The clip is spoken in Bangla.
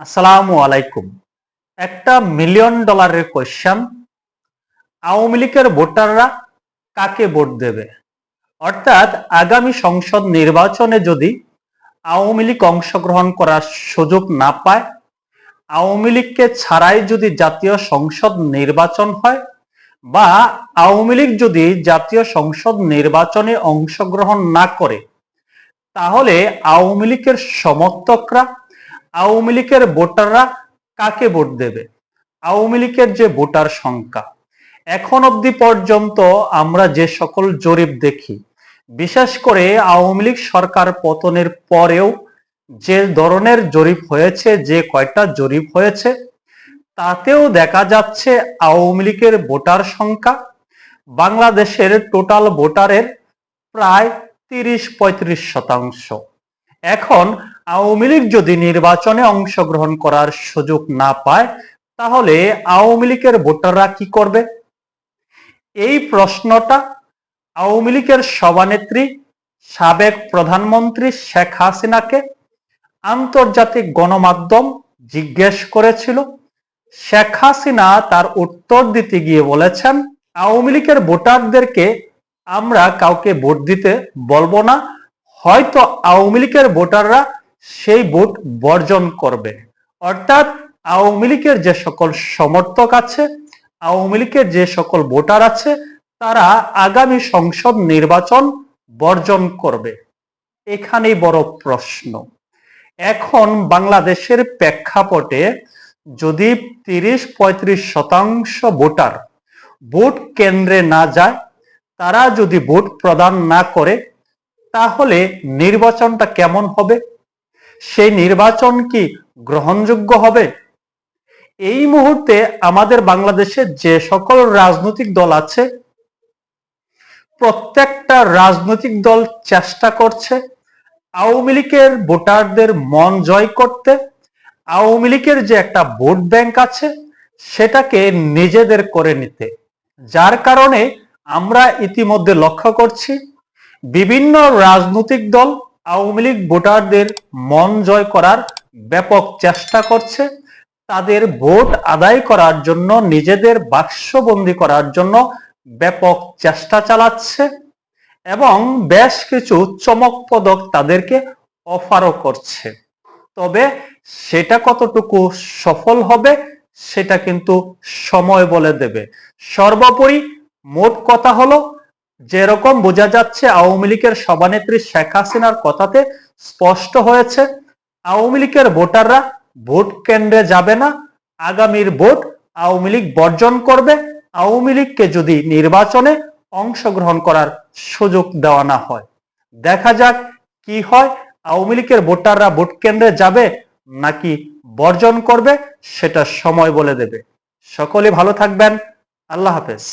আসসালামু আলাইকুম। একটা মিলিয়ন ডলারের কোয়েশ্চেন আওয়ামী লীগের ভোটাররা কাকে ভোট দেবে? অর্থাৎ আগামী সংসদ নির্বাচনে যদি আওয়ামী লীগ অংশগ্রহণ করার সুযোগ না পায়, আওয়ামী লীগকে ছাড়াই যদি জাতীয় সংসদ নির্বাচন হয় বা আওয়ামী লীগ যদি জাতীয় সংসদ নির্বাচনে অংশগ্রহণ না করে, তাহলে আওয়ামী লীগের সমর্থকরা আওয়ামী লীগের ভোটাররা কাকে ভোট দেবে? আওয়ামী লীগের যে ভোটার সংখ্যা, এখন অবধি পর্যন্ত আমরা যে সকল জরিপ দেখি, বিশেষ করে আওয়ামী লীগ সরকার পতনের পরেও যে ধরনের জরিপ হয়েছে, যে কয়টা জরিপ হয়েছে, তাতেও দেখা যাচ্ছে আওয়ামী লীগের ভোটার সংখ্যা বাংলাদেশের টোটাল ভোটারের প্রায় তিরিশ পঁয়ত্রিশ শতাংশ। এখন আওয়ামী লীগ যদি নির্বাচনে অংশগ্রহণ করার সুযোগ না পায়, তাহলে আওয়ামী লীগের ভোটাররা কি করবে? এই প্রশ্নটা আওয়ামী লীগের সভানেত্রী, সাবেক প্রধানমন্ত্রী শেখ হাসিনাকে আন্তর্জাতিক গণমাধ্যম জিজ্ঞেস করেছিল। শেখ হাসিনা তার উত্তর দিতে গিয়ে বলেছেন, আওয়ামী লীগের ভোটারদেরকে আমরা কাউকে ভোট দিতে বলব না হয়তো আওয়ামী লীগের ভোটাররা সেই ভোট বর্জন করবে। অর্থাৎ আওয়ামী লীগের যে সকল সমর্থক আছে, আওয়ামী লীগের যে সকল ভোটার আছে, তারা আগামী সংসদ নির্বাচন বর্জন করবে। এখানেই বড় প্রশ্ন। এখন বাংলাদেশের প্রেক্ষাপটে যদি তিরিশ পঁয়ত্রিশ শতাংশ ভোটার ভোট কেন্দ্রে না যায়, তারা যদি ভোট প্রদান না করে তাহলে নির্বাচনটা কেমন হবে? সেই নির্বাচন কি গ্রহণযোগ্য হবে? এই মুহূর্তে আমাদের বাংলাদেশে যে সকল রাজনৈতিক দল আছে, প্রত্যেকটা রাজনৈতিক দল চেষ্টা করছে আওয়ামী লীগের ভোটারদের মন জয় করতে। আওয়ামী লীগের যে একটা ভোট ব্যাংক আছে, সেটাকে নিজেদের করে নিতে। যার কারণে আমরা ইতিমধ্যে লক্ষ্য করছি বিভিন্ন রাজনৈতিক দল আওয়ামী লীগ ভোটারদের মন জয় করার ব্যাপক চেষ্টা করছে। তাদের ভোট আদায় করার জন্য, নিজেদের বাক্সবন্দি করার জন্য ব্যাপক চেষ্টা চালাচ্ছে এবং বেশ কিছু চমক পদক তাদেরকে অফারও করছে। তবে সেটা কতটুকু সফল হবে, সেটা কিন্তু সময় বলে দেবে। সর্বোপরি মোট কথা হলো যেরকম বোঝা যাচ্ছে, আওয়ামী লীগের সভানেত্রী শেখ হাসিনার কথাতে স্পষ্ট হয়েছে, আওয়ামী লীগের ভোটাররা ভোট কেন্দ্রে যাবে না, আগামীর ভোট আওয়ামী লীগ বর্জন করবে, আওয়ামী লীগকে যদি নির্বাচনে অংশগ্রহণ করার সুযোগ দেওয়া না হয়। দেখা যাক কি হয়, আওয়ামী লীগের ভোটাররা ভোট কেন্দ্রে যাবে নাকি বর্জন করবে, সেটা সময় বলে দেবে। সকলে ভালো থাকবেন, আল্লাহ হাফেজ।